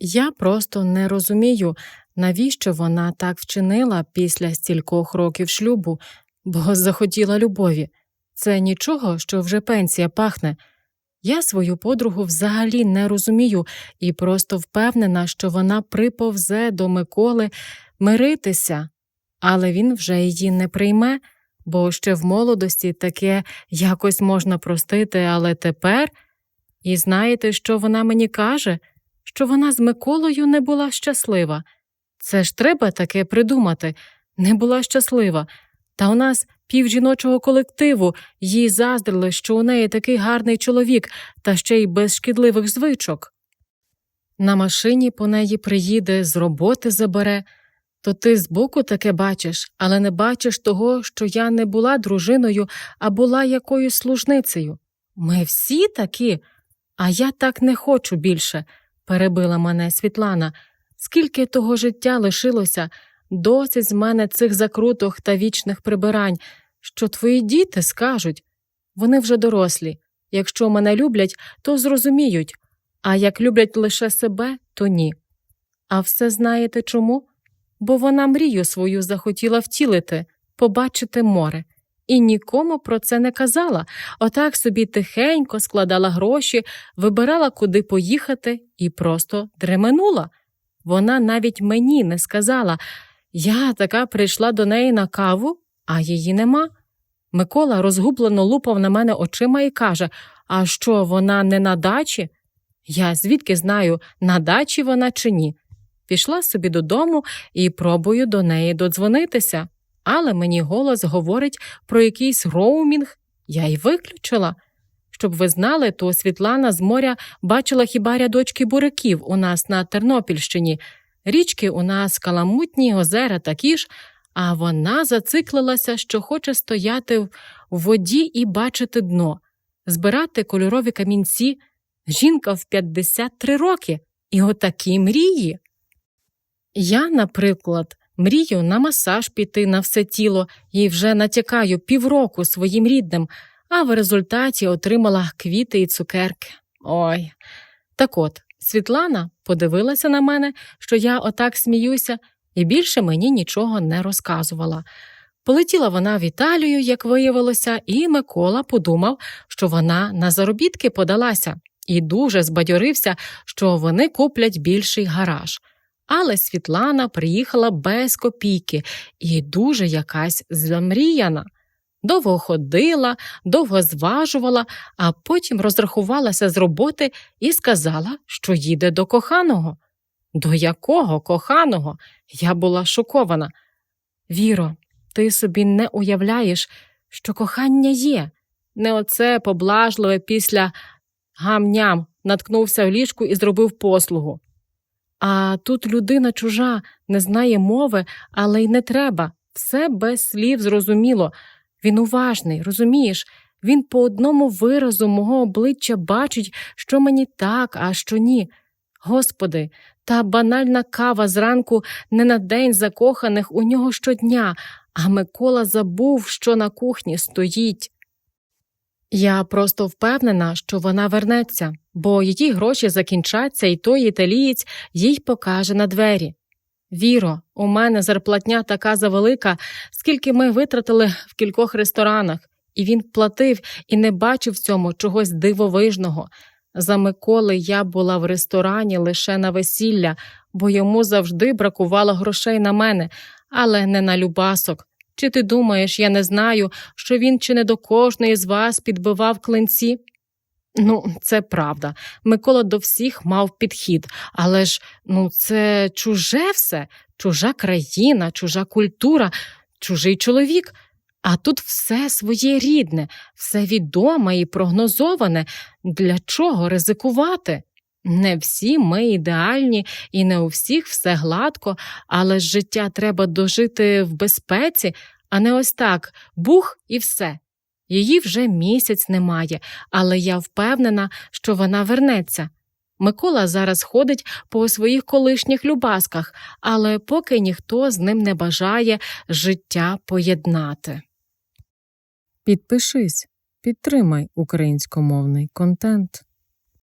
Я просто не розумію, навіщо вона так вчинила після стількох років шлюбу, бо захотіла любові. Це нічого, що вже пенсія пахне. Я свою подругу взагалі не розумію і просто впевнена, що вона приповзе до Миколи миритися, але він вже її не прийме, бо ще в молодості таке якось можна простити, але тепер. І знаєте, що вона мені каже? Що вона з Миколою не була щаслива. Це ж треба таке придумати. Не була щаслива. Та у нас півжіночого колективу їй заздрили, що у неї такий гарний чоловік, та ще й без шкідливих звичок. На машині по неї приїде, з роботи забере. То ти збоку таке бачиш, але не бачиш того, що я не була дружиною, а була якоюсь служницею. Ми всі такі, а я так не хочу більше, перебила мене Світлана. Скільки того життя лишилося, досить з мене цих закруток та вічних прибирань, що твої діти скажуть. Вони вже дорослі. Якщо мене люблять, то зрозуміють, а як люблять лише себе, то ні. А все знаєте чому? Бо вона мрію свою захотіла втілити, побачити море. І нікому про це не казала, отак собі тихенько складала гроші, вибирала, куди поїхати, і просто дременула. Вона навіть мені не сказала я така прийшла до неї на каву, а її нема. Микола розгублено лупав на мене очима і каже А що, вона не на дачі? Я звідки знаю, на дачі вона чи ні. Пішла собі додому і пробую до неї додзвонитися, але мені голос говорить про якийсь роумінг, я й виключила. Щоб ви знали, то Світлана з моря бачила хіба рядочки буряків у нас на Тернопільщині. Річки у нас каламутні, озера такі ж, а вона зациклилася, що хоче стояти в воді і бачити дно, збирати кольорові камінці. Жінка в 53 роки, і отакі мрії. Я, наприклад, мрію на масаж піти на все тіло і вже натякаю півроку своїм рідним, а в результаті отримала квіти і цукерки. Ой. Так от, Світлана подивилася на мене, що я отак сміюся, і більше мені нічого не розказувала. Полетіла вона в Італію, як виявилося, і Микола подумав, що вона на заробітки подалася, і дуже збадьорився, що вони куплять більший гараж. Але Світлана приїхала без копійки і дуже якась замріяна. Довго ходила, довго зважувала, а потім розрахувалася з роботи і сказала, що їде до коханого. До якого коханого? Я була шокована. Віро, ти собі не уявляєш, що кохання є. Не оце поблажливе після гам-ням наткнувся в ліжку і зробив послугу. А тут людина чужа, не знає мови, але й не треба. Все без слів зрозуміло. Він уважний, розумієш? Він по одному виразу мого обличчя бачить, що мені так, а що ні. Господи, та банальна кава зранку не на день закоханих у нього щодня, а Микола забув, що на кухні стоїть. Я просто впевнена, що вона вернеться, бо її гроші закінчаться, і той італієць їй покаже на двері. Віро, у мене зарплатня така завелика, скільки ми витратили в кількох ресторанах, і він платив і не бачив в цьому чогось дивовижного. За Миколи я була в ресторані лише на весілля, бо йому завжди бракувало грошей на мене, але не на любасок. Чи ти думаєш, я не знаю, що він чи не до кожної з вас підбивав клинці? Ну, це правда. Микола до всіх мав підхід, але ж ну, це чуже все, чужа країна, чужа культура, чужий чоловік. А тут все своє рідне, все відоме і прогнозоване. Для чого ризикувати? Не всі ми ідеальні і не у всіх все гладко, але життя треба дожити в безпеці, а не ось так бух і все. Її вже місяць немає, але я впевнена, що вона вернеться. Микола зараз ходить по своїх колишніх любасках, але поки ніхто з ним не бажає життя поєднати. Підпишись, підтримай українськомовний контент.